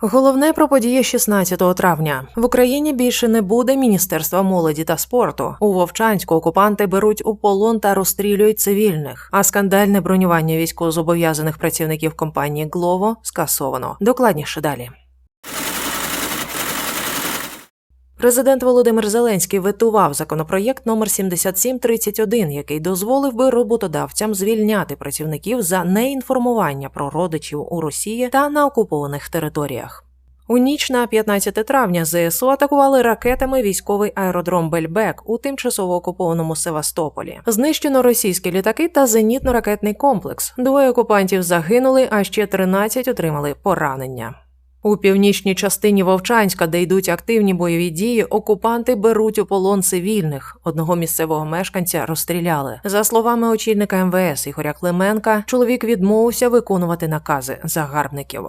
Головне про події 16 травня в Україні більше не буде міністерства молоді та спорту. У Вовчанську окупанти беруть у полон та розстрілюють цивільних. А скандальне бронювання військовозобов'язаних працівників компанії Глово скасовано. Докладніше далі. Президент Володимир Зеленський ветував законопроєкт номер 7731, який дозволив би роботодавцям звільняти працівників за неінформування про родичів у Росії та на окупованих територіях. У ніч на 15 травня ЗСУ атакували ракетами військовий аеродром Бельбек у тимчасово окупованому Севастополі. Знищено російські літаки та зенітно-ракетний комплекс. Двоє окупантів загинули, а ще 13 отримали поранення. У північній частині Вовчанська, де йдуть активні бойові дії, окупанти беруть у полон цивільних. Одного місцевого мешканця розстріляли. За словами очільника МВС Ігоря Клименка, чоловік відмовився виконувати накази загарбників.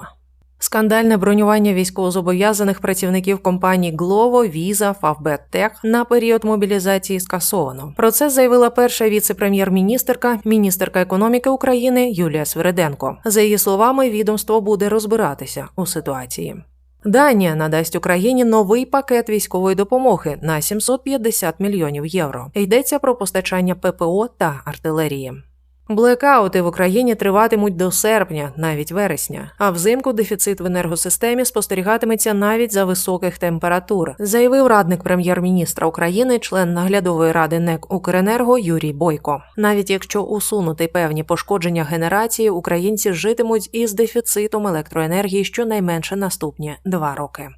Скандальне бронювання військовозобов'язаних працівників компаній Глово, Віза, Фавбет Тех на період мобілізації скасовано. Про це заявила перша віце-прем'єр-міністерка, міністерка економіки України Юлія Свириденко. За її словами, відомство буде розбиратися у ситуації. Данія надасть Україні новий пакет військової допомоги на 750 мільйонів євро. Йдеться про постачання ППО та артилерії. Блекаути в Україні триватимуть до серпня, навіть вересня. А взимку дефіцит в енергосистемі спостерігатиметься навіть за високих температур, заявив радник прем'єр-міністра України, член наглядової ради НЕК Укренерго Юрій Бойко. Навіть якщо усунути певні пошкодження генерації, українці житимуть із дефіцитом електроенергії щонайменше наступні два роки.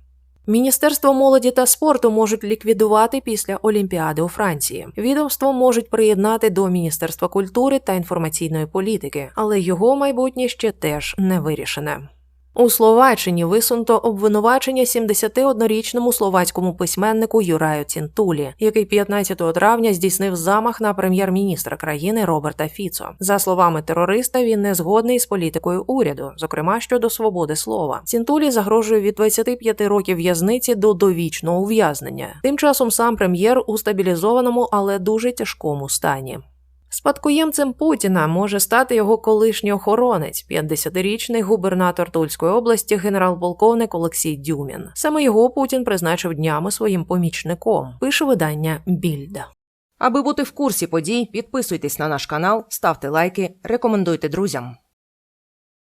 Міністерство молоді та спорту можуть ліквідувати після Олімпіади у Франції. Відомство можуть приєднати до Міністерства культури та інформаційної політики, але його майбутнє ще теж не вирішене. У Словаччині висунуто обвинувачення 71-річному словацькому письменнику Юраю Цінтулі, який 15 травня здійснив замах на прем'єр-міністра країни Роберта Фіцо. За словами терориста, він не згодний з політикою уряду, зокрема щодо свободи слова. Цінтулі загрожує від 25 років в'язниці до довічного ув'язнення. Тим часом сам прем'єр у стабілізованому, але дуже тяжкому стані. Спадкоємцем Путіна може стати його колишній охоронець, 50-річний губернатор Тульської області, генерал-полковник Олексій Дюмін. Саме його Путін призначив днями своїм помічником. Пише видання Більда. Аби бути в курсі подій, підписуйтесь на наш канал, ставте лайки, рекомендуйте друзям.